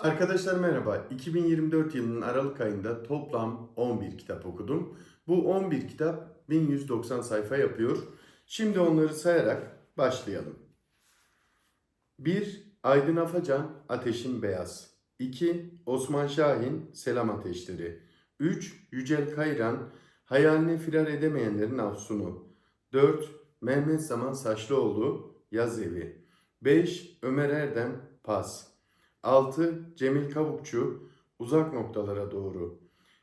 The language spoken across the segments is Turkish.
Arkadaşlar merhaba. 2024 yılının Aralık ayında toplam 11 kitap okudum. Bu 11 kitap 1190 sayfa yapıyor. Şimdi onları sayarak başlayalım. 1. Aydın Afacan Ateşin Beyaz 2. Osman Şahin Selam Ateşleri 3. Yücel Kayran Hayaline firar edemeyenlerin afsunu 4. Mehmet Zaman Saçlıoğlu Yaz Evi 5. Ömer Erdem Pas 6. Cemil Kavukçu Uzak Noktalara Doğru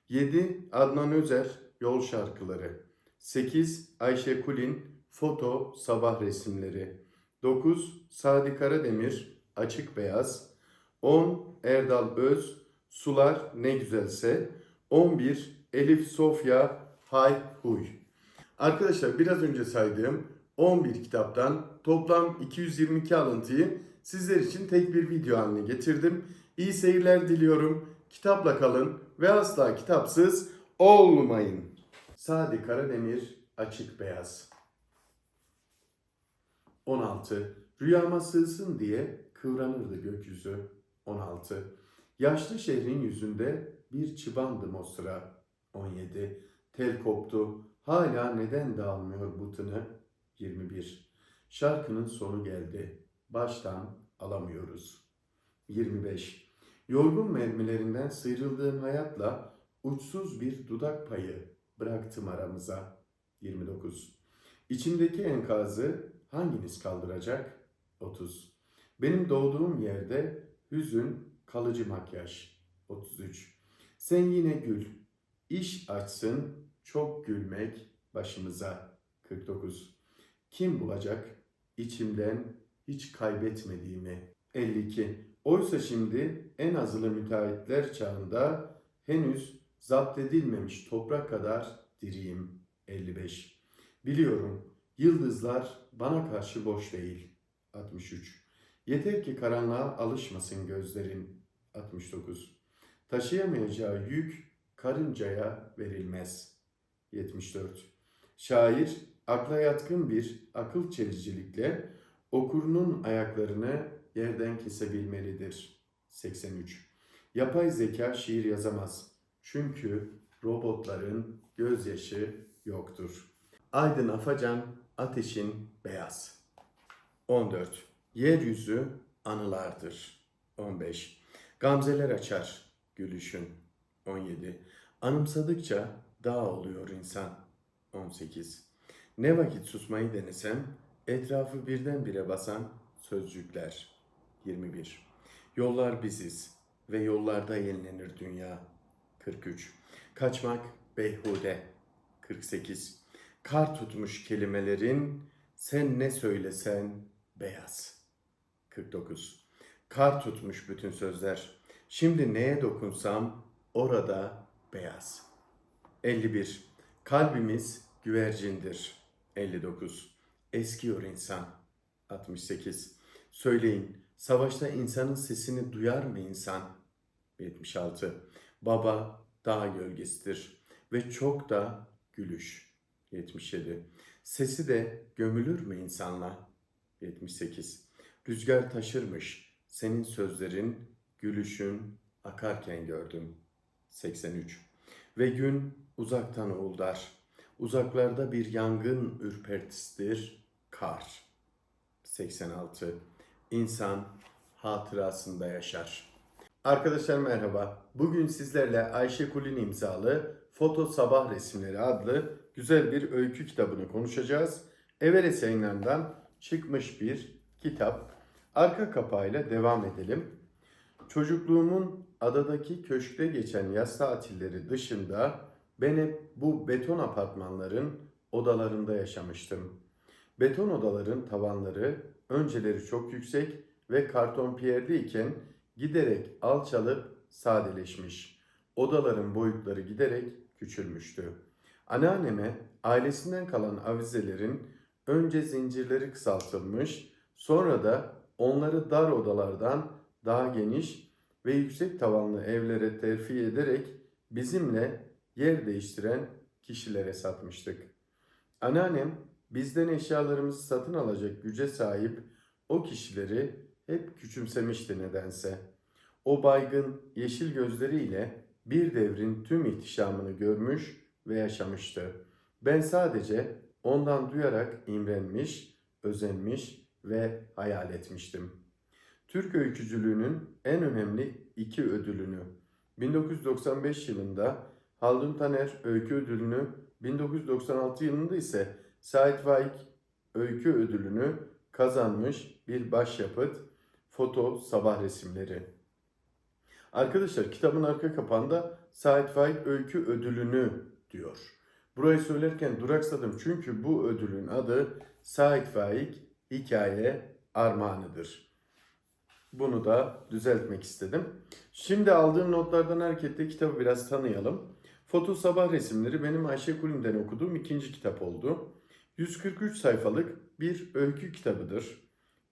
7. Adnan Özer Yol Şarkıları 8. Ayşe Kulin Foto Sabah Resimleri 9. Sadi Karademir Açık Beyaz 10. Erdal Öz Sular Ne Güzelse 11. Elif Sofya Hay Huy Arkadaşlar biraz önce saydığım 11 kitaptan toplam 222 alıntıyı sizler için tek bir video haline getirdim. İyi seyirler diliyorum. Kitapla kalın ve asla kitapsız olmayın. Sadi Karademir Açık Beyaz 16. Rüyama sığsın diye kıvranırdı gökyüzü 16. Yaşlı şehrin yüzünde bir çıbandım o sıra 17. Tel koptu. Hala neden dağılmıyor bu tını? 21. Şarkının sonu geldi. Baştan alamıyoruz. 25. Yorgun mermilerinden sıyrıldığım hayatla uçsuz bir dudak payı bıraktım aramıza. 29. İçimdeki enkazı hanginiz kaldıracak? 30. Benim doğduğum yerde hüzün kalıcı makyaj. 33. Sen yine gül. İş açsın çok gülmek başımıza. 49. Kim bulacak içimden hiç kaybetmediğimi? 52. Oysa şimdi en azılı müteahhitler çağında henüz zapt edilmemiş toprak kadar diriyim. 55. Biliyorum yıldızlar bana karşı boş değil. 63. Yeter ki karanlığa alışmasın gözlerin. 69. Taşıyamayacağı yük karıncaya verilmez. 74. Şair akla yatkın bir akıl çelicilikle okurunun ayaklarını yerden kesebilmelidir. 83. Yapay zeka şiir yazamaz. Çünkü robotların gözyaşı yoktur. Aydın Afacan, Ateşin Beyaz. 14. Yeryüzü anılardır. 15. Gamzeler açar gülüşün. 17. Anımsadıkça dağ oluyor insan. 18. Ne vakit susmayı denesem etrafı birdenbire basan sözcükler. 21. Yollar biziz ve yollarda yenilenir dünya. 43. Kaçmak beyhude. 48. Kar tutmuş kelimelerin sen ne söylesen beyaz. 49. Kar tutmuş bütün sözler. Şimdi neye dokunsam orada beyaz. 51. Kalbimiz güvercindir. 59. Eskiyor insan. 68. Söyleyin, savaşta insanın sesini duyar mı insan? 76. Baba dağ gölgesidir ve çok da gülüş. 77. Sesi de gömülür mü insanla? 78. Rüzgar taşırmış senin sözlerin, gülüşün akarken gördüm. 83. Ve gün uzaktan uğuldar. Uzaklarda bir yangın ürpertisidir kar. 86. İnsan hatırasında yaşar. Arkadaşlar merhaba. Bugün sizlerle Ayşe Kulin imzalı Foto Sabah Resimleri adlı güzel bir öykü kitabını konuşacağız. Everest yayınlarından çıkmış bir kitap. Arka kapağıyla devam edelim. Çocukluğumun adadaki köşkte geçen yaz tatilleri dışında ben hep bu beton apartmanların odalarında yaşamıştım. Beton odaların tavanları önceleri çok yüksek ve karton piyerli iken giderek alçalıp sadeleşmiş. Odaların boyutları giderek küçülmüştü. Anneanneme ailesinden kalan avizelerin önce zincirleri kısaltılmış, sonra da onları dar odalardan daha geniş ve yüksek tavanlı evlere terfi ederek bizimle yer değiştiren kişilere satmıştık. Anneannem bizden eşyalarımızı satın alacak güce sahip o kişileri hep küçümsemişti nedense. O baygın yeşil gözleriyle bir devrin tüm ihtişamını görmüş ve yaşamıştı. Ben sadece ondan duyarak imrenmiş, özenmiş ve hayal etmiştim. Türk öykücülüğünün en önemli iki ödülünü 1995 yılında Haldun Taner Öykü Ödülünü, 1996 yılında ise Sait Faik Öykü Ödülünü kazanmış bir başyapıt foto sabah resimleri. Arkadaşlar kitabın arka kapağında Sait Faik Öykü Ödülünü diyor. Burayı söylerken duraksadım çünkü bu ödülün adı Sait Faik Hikaye Armağanıdır. Bunu da düzeltmek istedim. Şimdi aldığım notlardan hareketle kitabı biraz tanıyalım. Foto Sabah Resimleri benim Ayşe Kulim'den okuduğum ikinci kitap oldu. 143 sayfalık bir öykü kitabıdır.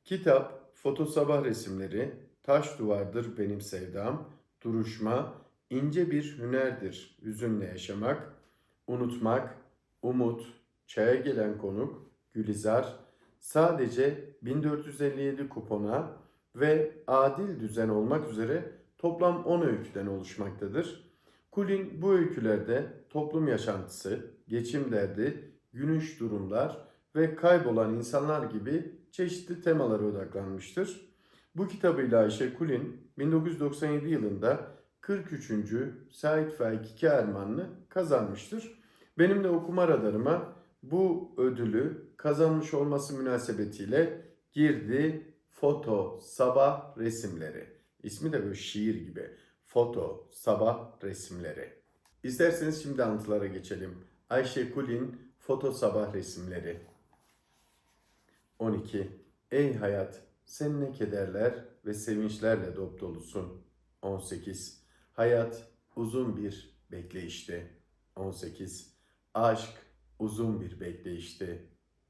Kitap, Foto Sabah Resimleri, Taş Duvardır Benim Sevdam, Duruşma, ince bir hünerdir hüzünle yaşamak, unutmak, umut, çaya gelen konuk, Gülizar, sadece 1457 kupona ve adil düzen olmak üzere toplam 10 öyküden oluşmaktadır. Kulin bu öykülerde toplum yaşantısı, geçim derdi, günüş durumlar ve kaybolan insanlar gibi çeşitli temalara odaklanmıştır. Bu kitabıyla Ayşe Kulin 1997 yılında 43. Sait Faik İki Ermanlı kazanmıştır. Benim de okuma radarıma bu ödülü kazanmış olması münasebetiyle girdi Foto Sabah Resimleri. İsmi de böyle şiir gibi. Foto Sabah Resimleri. İsterseniz şimdi anlatılara geçelim. Ayşe Kulin Foto Sabah Resimleri. 12. Ey hayat, sen ne kederler ve sevinçlerle dop dolusun. 18. Hayat uzun bir bekleyişti. 18. Aşk uzun bir bekleyişti.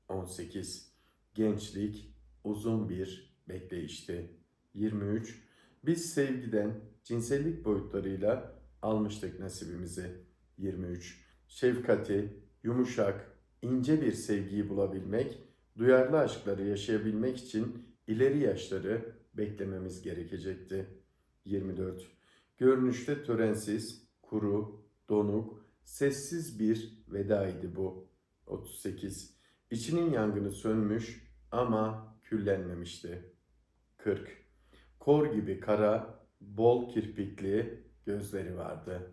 18. Gençlik uzun bir bekleyişti. 23. Biz sevgiden cinsellik boyutlarıyla almıştık nasibimizi. 23. Şefkati, yumuşak, ince bir sevgiyi bulabilmek, duyarlı aşkları yaşayabilmek için ileri yaşları beklememiz gerekecekti. 24. Görünüşte törensiz, kuru, donuk, sessiz bir vedaydı bu. 38. İçinin yangını sönmüş ama küllenmemişti. 40. Kor gibi kara, bol kirpikli gözleri vardı.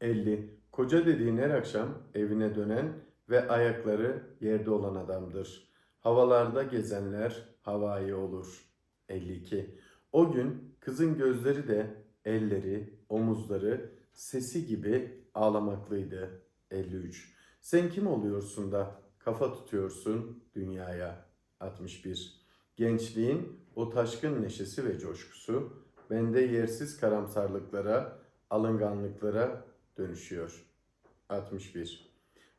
50. Koca dediğin her akşam evine dönen ve ayakları yerde olan adamdır. Havalarda gezenler havai olur. 52. O gün kızın gözleri de elleri, omuzları, sesi gibi ağlamaklıydı. 53. Sen kim oluyorsun da kafa tutuyorsun dünyaya? 61. Gençliğin o taşkın neşesi ve coşkusu bende yersiz karamsarlıklara, alınganlıklara dönüşüyor. 61.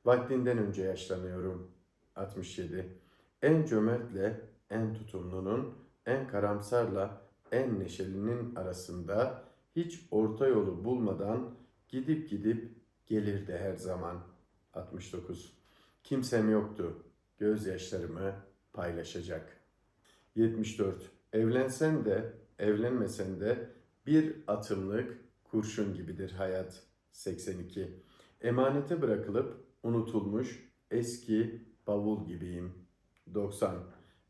Vaktinden önce yaşlanıyorum. 67. En cömertle en tutumlunun, en karamsarla en neşelinin arasında hiç orta yolu bulmadan gidip gidip gelirdi her zaman. 69. Kimsem yoktu. Gözyaşlarımı paylaşacak. 74. Evlensen de evlenmesen de bir atımlık kurşun gibidir hayat. 82. Emanete bırakılıp unutulmuş eski bavul gibiyim. 90.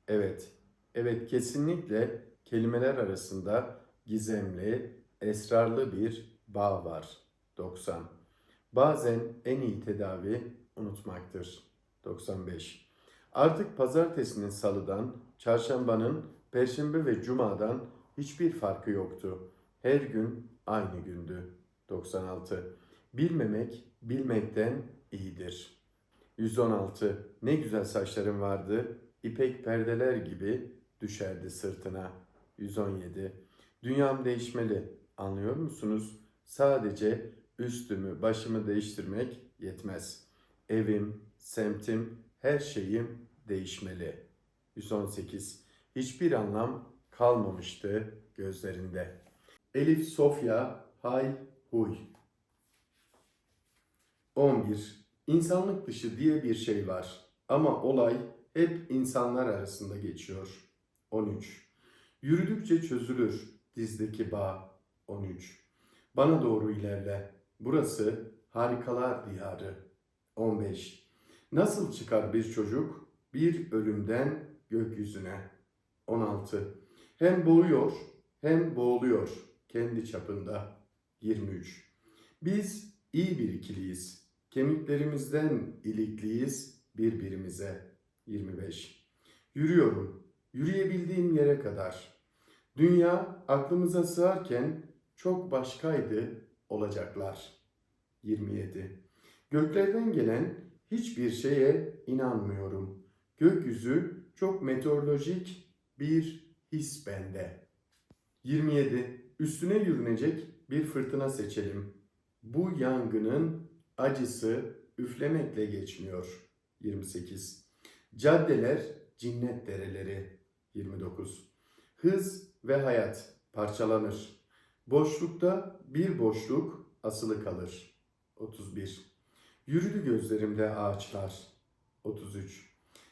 Evet, evet kesinlikle kelimeler arasında gizemli, esrarlı bir bağ var. 90. Bazen en iyi tedavi unutmaktır. 95. Artık pazartesinin salıdan, çarşambanın perşembe ve cumadan hiçbir farkı yoktu. Her gün aynı gündü. 96. Bilmemek bilmekten iyidir. 116. Ne güzel saçların vardı. İpek perdeler gibi düşerdi sırtına. 117. Dünyam değişmeli. Anlıyor musunuz? Sadece üstümü, başımı değiştirmek yetmez. Evim, semtim, her şeyim değişmeli. 118. Hiçbir anlam kalmamıştı gözlerinde. Elif Sofya Hay Huy 11. İnsanlık dışı diye bir şey var ama olay hep insanlar arasında geçiyor. 13. Yürüdükçe çözülür dizdeki bağ. 13. Bana doğru ilerle. Burası harikalar diyarı. 15. Nasıl çıkar bir çocuk bir ölümden gökyüzüne? 16. Hem boğuyor hem boğuluyor kendi çapında. 23. Biz iyi bir ikiliyiz. Kemiklerimizden ilikliyiz birbirimize. 25. Yürüyorum. Yürüyebildiğim yere kadar. Dünya aklımıza sığarken çok başkaydı olacaklar. 27. Göklerden gelen hiçbir şeye inanmıyorum. Gökyüzü çok meteorolojik bir his bende. 27. Üstüne yürünecek bir fırtına seçelim. Bu yangının acısı üflemekle geçmiyor. 28. Caddeler cinnet dereleri. 29. Hız ve hayat parçalanır. Boşlukta bir boşluk asılı kalır. 31. Yürüdü gözlerimde ağaçlar. 33.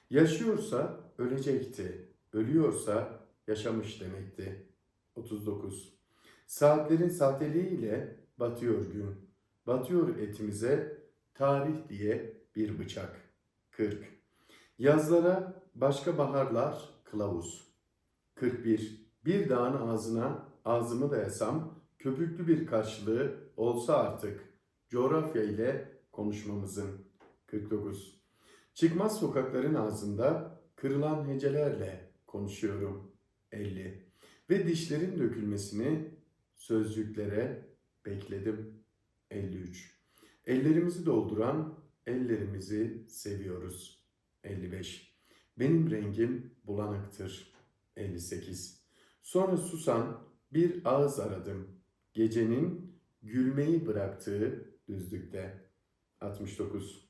Yaşıyorsa ölecekti. Ölüyorsa yaşamış demekti. 39. Saatlerin sahteliğiyle batıyor gün. Batıyor etimize tarih diye bir bıçak. 40. Yazlara başka baharlar kılavuz. 41. Bir dağın ağzına ağzımı dayasam köpüklü bir karşılığı olsa artık coğrafya ile konuşmamızın. 49. Çıkmaz sokakların ağzında kırılan hecelerle konuşuyorum. 50. Ve dişlerin dökülmesini sözcüklere bekledim. 53. Ellerimizi dolduran ellerimizi seviyoruz. 55. Benim rengim bulanıktır. 58. Sonra susan bir ağız aradım. Gecenin gülmeyi bıraktığı düzlükte. 69.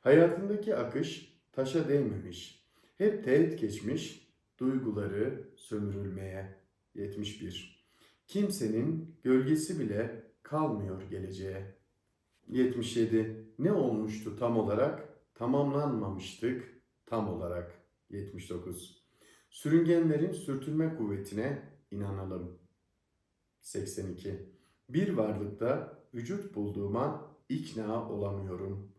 Hayatındaki akış taşa değmemiş. Hep teğet geçmiş duyguları sömürülmeye. 71. Kimsenin gölgesi bile kalmıyor geleceğe. 77. Ne olmuştu tam olarak? Tamamlanmamıştık tam olarak. 79. Sürüngenlerin sürtünme kuvvetine inanalım. 82. Bir varlıkta vücut bulduğuma ikna olamıyorum.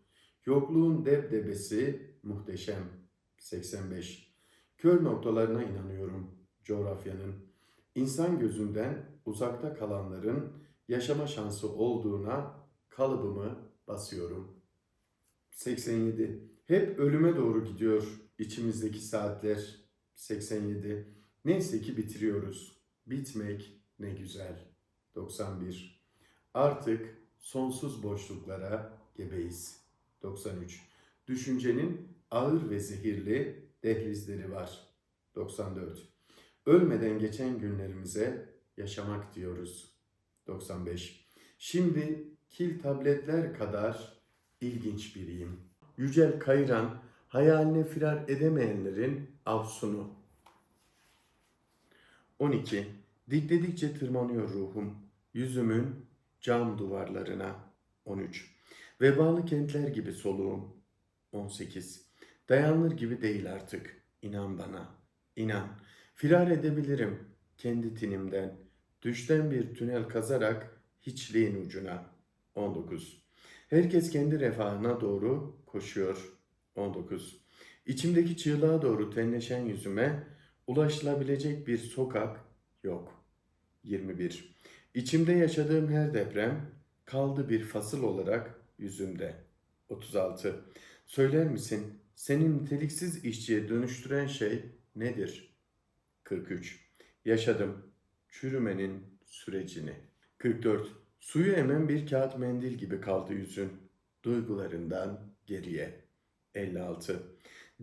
Yokluğun debdebesi muhteşem. 85. Kör noktalarına inanıyorum coğrafyanın. İnsan gözünden uzakta kalanların yaşama şansı olduğuna kalıbımı basıyorum. 87. Hep ölüme doğru gidiyor içimizdeki saatler. 87. Neyse ki bitiriyoruz. Bitmek ne güzel. 91. Artık sonsuz boşluklara gebeyiz. 93. Düşüncenin ağır ve zehirli dehlizleri var. 94. Ölmeden geçen günlerimize yaşamak diyoruz. 95. Şimdi kil tabletler kadar ilginç biriyim. Yücel Kayran hayaline firar edemeyenlerin avsunu. 12. Dikledikçe tırmanıyor ruhum yüzümün cam duvarlarına. 13. Vebalı kentler gibi soluğum. 18. Dayanılır gibi değil artık. İnan bana. İnan. Firar edebilirim kendi tinimden. Düşten bir tünel kazarak hiçliğin ucuna. 19. Herkes kendi refahına doğru koşuyor. 19. İçimdeki çığlığa doğru tenleşen yüzüme ulaşılabilecek bir sokak yok. 21. İçimde yaşadığım her deprem kaldı bir fasıl olarak yüzümde. 36. Söyler misin senin niteliksiz işçiye dönüştüren şey nedir? 43. Yaşadım çürümenin sürecini. 44. Suyu emen bir kağıt mendil gibi kaldı yüzün. Duygularından geriye. 56.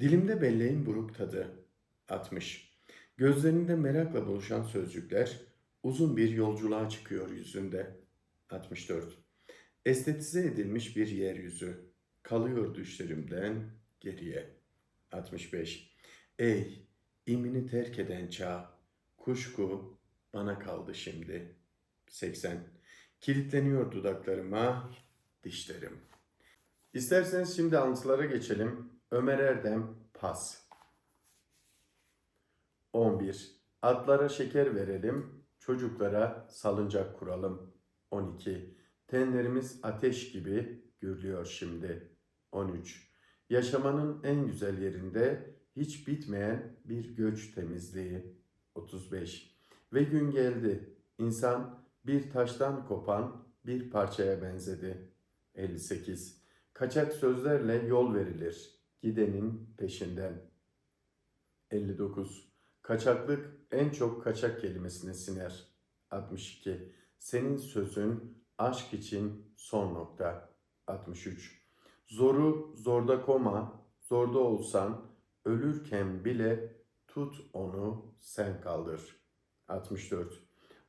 Dilimde belleğin buruk tadı. 60. Gözlerinde merakla buluşan sözcükler uzun bir yolculuğa çıkıyor yüzünde. 64. Estetize edilmiş bir yeryüzü. Kalıyor düşlerimden geriye. 65. Ey imini terk eden çağ. Kuşku bana kaldı şimdi. 80. Kilitleniyor dudaklarıma dişlerim. İsterseniz şimdi anıtlara geçelim. Ömer Erdem Pas. 11. Atlara şeker verelim, çocuklara salıncak kuralım. 12. Tenlerimiz ateş gibi gürlüyor şimdi. 13. Yaşamanın en güzel yerinde hiç bitmeyen bir göç temizliği. 35. Ve gün geldi. İnsan bir taştan kopan bir parçaya benzedi. 58. Kaçak sözlerle yol verilir gidenin peşinden. 59. Kaçaklık en çok kaçak kelimesine siner. 62. Senin sözün aşk için son nokta. 63. Zoru zorda koma, zorda olsan ölürken bile tut onu sen kaldır. 64.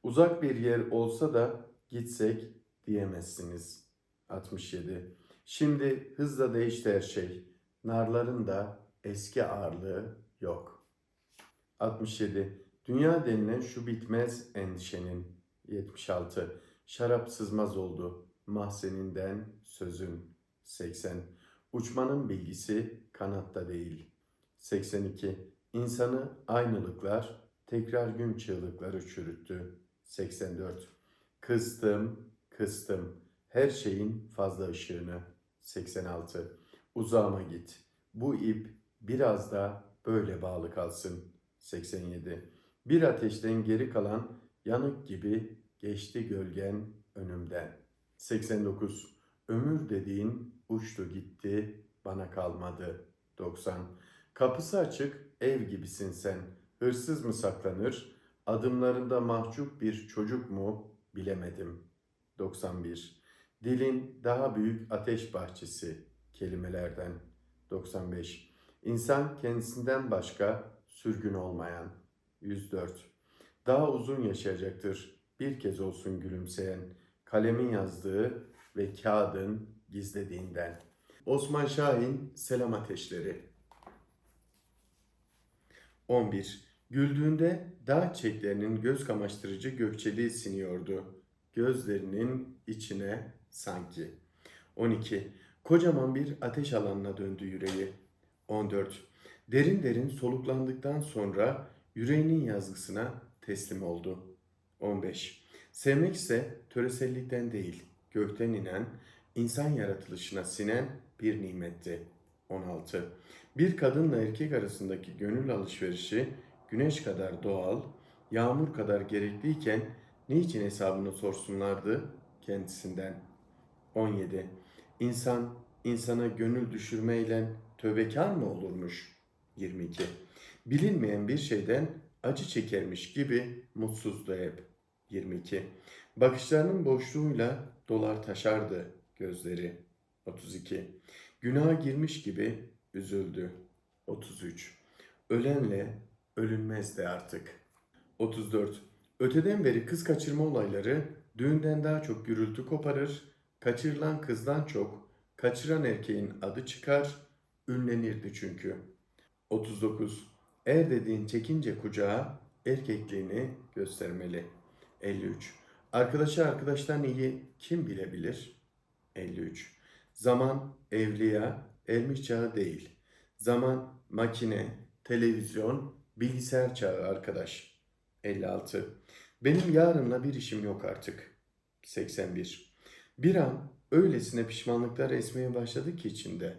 Uzak bir yer olsa da gitsek diyemezsiniz. 67. Şimdi hızla değişti her şey. Narların da eski ağırlığı yok. 67. Dünya denilen şu bitmez endişenin. 76. Şarap sızmaz oldu. Mahzeninden sözün. 80. Uçmanın bilgisi kanatta değil. 82. İnsanı aynılıklar, tekrar gün çığlıkları çürüttü. 84. Kıstım, kıstım. Her şeyin fazla ışığını. 86. Uzağıma git. Bu ip biraz da böyle bağlı kalsın. 87. Bir ateşten geri kalan yanık gibi geçti gölgen önümden. 89. Ömür dediğin uçtu gitti bana kalmadı. 90. Kapısı açık ev gibisin sen. Hırsız mı saklanır? Adımlarında mahcup bir çocuk mu bilemedim. 91. Dilin daha büyük ateş bahçesi kelimelerden. 95. İnsan kendisinden başka sürgün olmayan. 104. Daha uzun yaşayacaktır. Bir kez olsun gülümseyen, kalemin yazdığı ve kağıdın gizlediğinden. Osman Şahin Selam Ateşleri 11. Güldüğünde dağ çiçeklerinin göz kamaştırıcı gökçeliği siniyordu. Gözlerinin içine sanki. 12. Kocaman bir ateş alanına döndü yüreği. 14. Derin derin soluklandıktan sonra yüreğinin yazgısına teslim oldu. 15. Sevmek ise töresellikten değil, gökten inen, insan yaratılışına sinen bir nimetti. 16. Bir kadınla erkek arasındaki gönül alışverişi güneş kadar doğal, yağmur kadar gerekliyken niçin hesabını sorsunlardı kendisinden? 17. İnsan insana gönül düşürmeyle tövbekar mı olurmuş? 22. Bilinmeyen bir şeyden acı çekermiş gibi mutsuzdu hep. 22. Bakışlarının boşluğuyla dolar taşardı gözleri. 32. Günaha girmiş gibi üzüldü. 33. Ölenle ölünmezdi artık. 34. Öteden beri kız kaçırma olayları düğünden daha çok gürültü koparır, kaçırılan kızdan çok kaçıran erkeğin adı çıkar, ünlenirdi çünkü. 39. Er dediğin çekince kucağa erkekliğini göstermeli. 53. Arkadaşı arkadaştan iyi kim bilebilir? 53. Zaman evliya, ermiş çağı değil. Zaman makine, televizyon, bilgisayar çağı arkadaş. 56. Benim yarınla bir işim yok artık. 81. Bir an öylesine pişmanlıklar esmeye başladı ki içinde.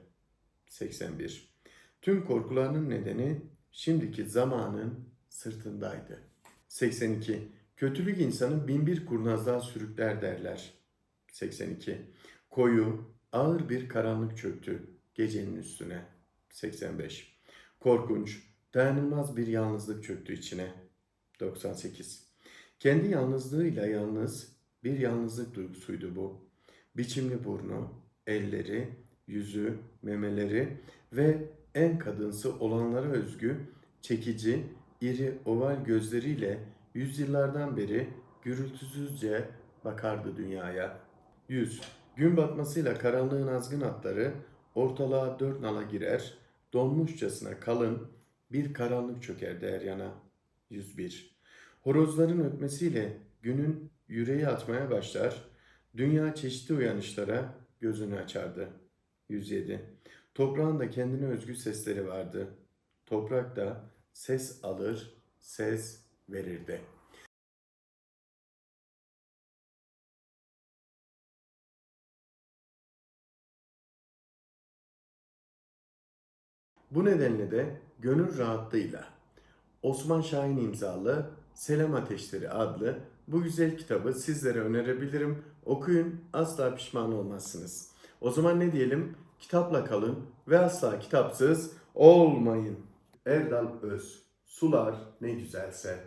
81. Tüm korkularının nedeni şimdiki zamanın sırtındaydı. 82. Kötülük insanı binbir kurnazlığa sürükler derler. 82. Koyu, ağır bir karanlık çöktü gecenin üstüne. 85. Korkunç, dayanılmaz bir yalnızlık çöktü içine. 98. Kendi yalnızlığıyla yalnız bir yalnızlık duygusuydu bu. Biçimli burnu, elleri, yüzü, memeleri ve en kadınsı olanlara özgü çekici, iri oval gözleriyle yüzyıllardan beri gürültüsüzce bakardı dünyaya. Yüz, gün batmasıyla karanlığın azgın atları ortalığa dört nala girer, donmuşçasına kalın bir karanlık çökerdi her yana. 101. Horozların ötmesiyle günün yüreği atmaya başlar, dünya çeşitli uyanışlara gözünü açardı. 107. Toprağın da kendine özgü sesleri vardı. Toprak da ses alır, ses verirdi. Bu nedenle de gönül rahatlığıyla Osman Şahin imzalı Selam Ateşleri adlı bu güzel kitabı sizlere önerebilirim. Okuyun asla pişman olmazsınız. O zaman ne diyelim? Kitapla kalın ve asla kitapsız olmayın. Erdal Öz Sular ne güzelse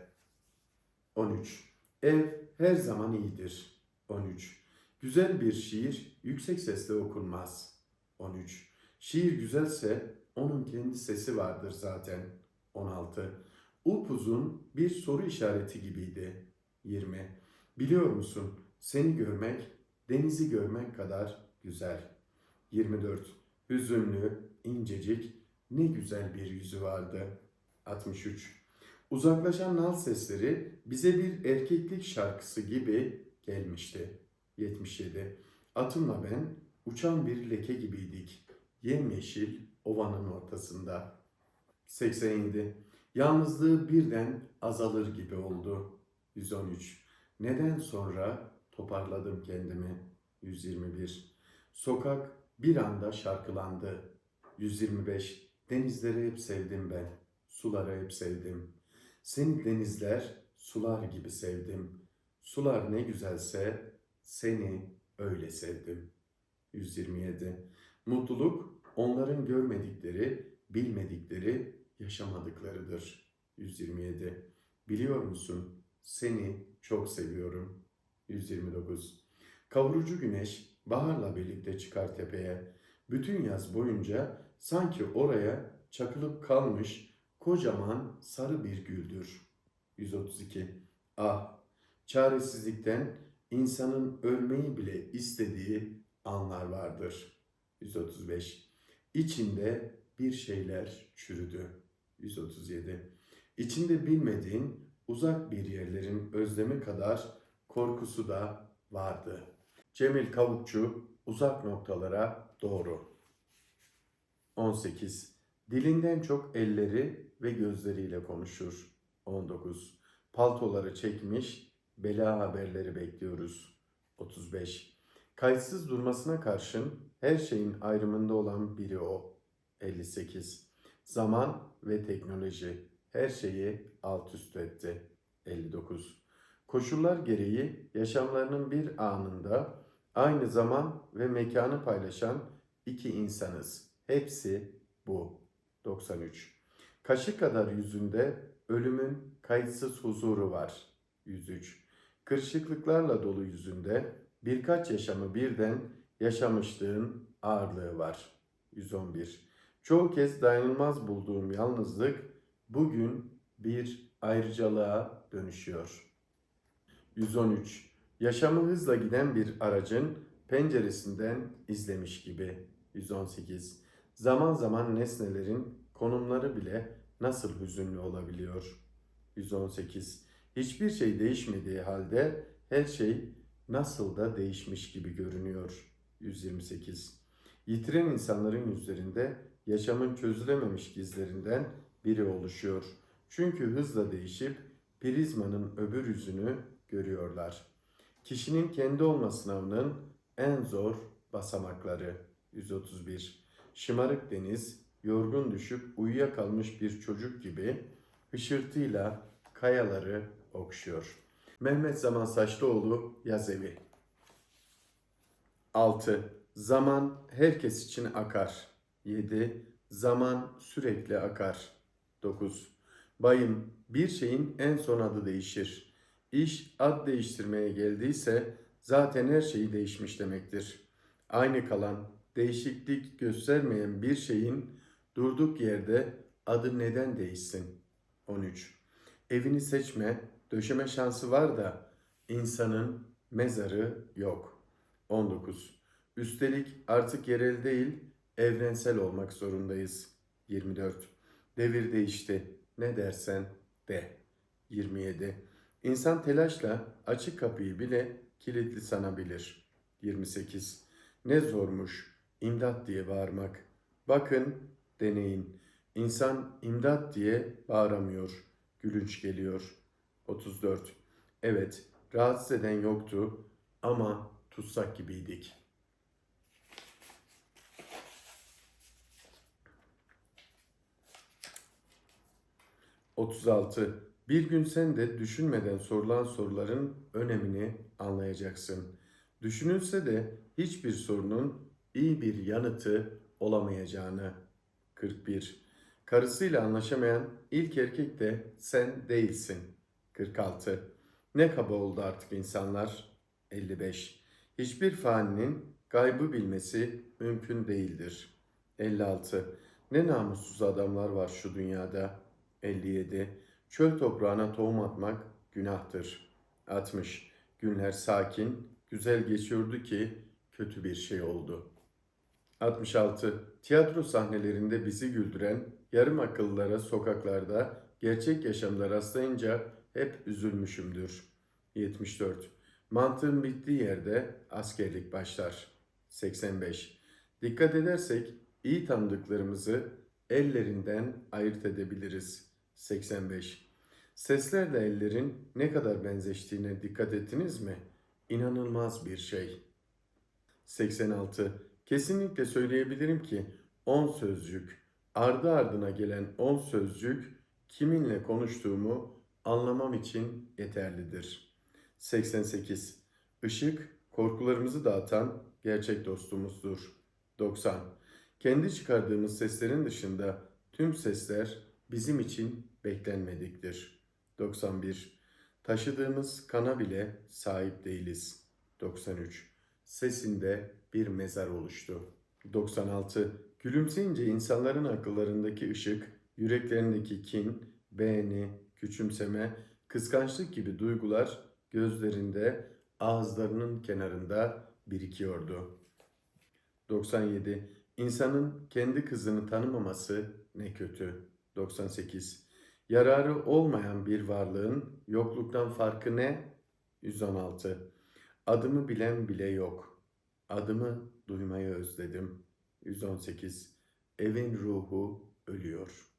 13. Ev her zaman iyidir. 13. Güzel bir şiir yüksek sesle okunmaz. 13. Şiir güzelse onun kendi sesi vardır zaten. 16. Upuzun bir soru işareti gibiydi. 20. Biliyor musun seni görmek denizi görmek kadar güzel. 24. Hüzünlü, incecik, ne güzel bir yüzü vardı. 63. Uzaklaşan nal sesleri bize bir erkeklik şarkısı gibi gelmişti. 77. Atımla ben uçan bir leke gibiydik. Yemyeşil ovanın ortasında. 87. Yalnızlığı birden azalır gibi oldu. 113. Neden sonra toparladım kendimi. 121. Sokak bir anda şarkılandı. 125. Denizleri hep sevdim ben. Suları hep sevdim. Seni denizler, sular gibi sevdim. Sular ne güzelse seni öyle sevdim. 127. Mutluluk onların görmedikleri, bilmedikleri, yaşamadıklarıdır. 127. Biliyor musun? Seni çok seviyorum. 129. Kavurucu güneş baharla birlikte çıkar tepeye. Bütün yaz boyunca sanki oraya çakılıp kalmış kocaman sarı bir güldür. 132. Ah, çaresizlikten insanın ölmeyi bile istediği anlar vardır. 135. İçinde bir şeyler çürüdü. 137. İçinde bilmediğin uzak bir yerlerin özlemi kadar korkusu da vardı. Cemil Kavukçu uzak noktalara doğru. 18. Dilinden çok elleri ve gözleriyle konuşur. 19. Paltoları çekmiş, bela haberleri bekliyoruz. 35. Kayıtsız durmasına karşın her şeyin ayrımında olan biri o. 58. Zaman ve teknoloji her şeyi alt üst etti. 59. Koşullar gereği yaşamlarının bir anında aynı zaman ve mekanı paylaşan iki insanız. Hepsi bu. 93. Kaşı kadar yüzünde ölümün kayıtsız huzuru var. 103. Kırışıklıklarla dolu yüzünde birkaç yaşamı birden yaşamışlığın ağırlığı var. 111. Çoğu kez dayanılmaz bulduğum yalnızlık bugün bir ayrıcalığa dönüşüyor. 113. Yaşamı hızla giden bir aracın penceresinden izlemiş gibi. 118. Zaman zaman nesnelerin konumları bile nasıl hüzünlü olabiliyor? 118. Hiçbir şey değişmediği halde her şey nasıl da değişmiş gibi görünüyor. 128. Yitiren insanların yüzlerinde yaşamın çözülememiş gizlerinden biri oluşuyor. Çünkü hızla değişip prizmanın öbür yüzünü görüyorlar. Kişinin kendi olma sınavının en zor basamakları. 131. Şımarık deniz, yorgun düşüp uyuyakalmış bir çocuk gibi hışırtıyla kayaları okşuyor. Mehmet Zaman Saçlıoğlu Yaz Evi 6. Zaman herkes için akar. 7. Zaman sürekli akar. 9. Bayım, bir şeyin en son adı değişir. İş ad değiştirmeye geldiyse zaten her şey değişmiş demektir. Aynı kalan, değişiklik göstermeyen bir şeyin durduk yerde adı neden değişsin? 13. Evini seçme, döşeme şansı var da insanın mezarı yok. 19. Üstelik artık yerel değil, evrensel olmak zorundayız. 24. Devir değişti. Ne dersen de. 27. İnsan telaşla açık kapıyı bile kilitli sanabilir. 28. Ne zormuş imdat diye bağırmak. Bakın, deneyin. İnsan imdat diye bağıramıyor. Gülünç geliyor. 34. Evet, rahatsız eden yoktu ama tutsak gibiydik. 36. Bir gün sen de düşünmeden sorulan soruların önemini anlayacaksın. Düşünülse de hiçbir sorunun iyi bir yanıtı olamayacağını. 41. Karısıyla anlaşamayan ilk erkek de sen değilsin. 46. Ne kaba oldu artık insanlar. 55. Hiçbir faninin gaybı bilmesi mümkün değildir. 56. Ne namussuz adamlar var şu dünyada. 57. Çöl toprağına tohum atmak günahtır. 60. Günler sakin, güzel geçiyordu ki kötü bir şey oldu. 66. Tiyatro sahnelerinde bizi güldüren yarım akıllılara sokaklarda gerçek yaşamda rastlayınca hep üzülmüşümdür. 74. Mantığın bittiği yerde askerlik başlar. 85. Dikkat edersek iyi tanıdıklarımızı ellerinden ayırt edebiliriz. 85. Seslerle ellerin ne kadar benzeştiğine dikkat ettiniz mi? İnanılmaz bir şey. 86. Kesinlikle söyleyebilirim ki 10 sözcük, ardı ardına gelen 10 sözcük kiminle konuştuğumu anlamam için yeterlidir. 88. Işık, korkularımızı dağıtan gerçek dostumuzdur. 90. Kendi çıkardığımız seslerin dışında tüm sesler bizim için beklenmediktir. 91. Taşıdığımız kana bile sahip değiliz. 93. Sesinde bir mezar oluştu. 96. Gülümseyince insanların akıllarındaki ışık, yüreklerindeki kin, beğeni, küçümseme, kıskançlık gibi duygular gözlerinde, ağızlarının kenarında birikiyordu. 97. İnsanın kendi kızını tanımaması ne kötü. 98. Yararı olmayan bir varlığın yokluktan farkı ne? 116. Adımı bilen bile yok. Adımı duymayı özledim. 118. Evin ruhu ölüyor.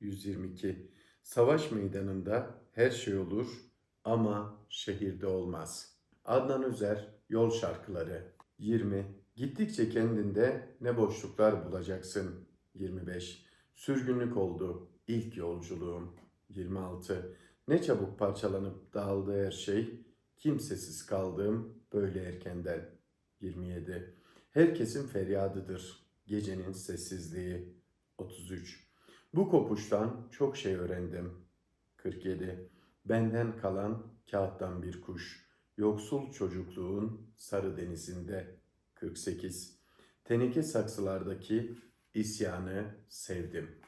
122. Savaş meydanında her şey olur ama şehirde olmaz. Adnan Özer Yol Şarkıları 20. Gittikçe kendinde ne boşluklar bulacaksın. 25. Sürgünlük oldu ilk yolculuğum. 26. Ne çabuk parçalanıp dağıldı her şey. Kimsesiz kaldığım böyle erkenden. 27. Herkesin feryadıdır gecenin sessizliği. 33. Bu kopuştan çok şey öğrendim. 47. Benden kalan kağıttan bir kuş. Yoksul çocukluğun sarı denizinde. 48. Teneke saksılardaki isyanı sevdim.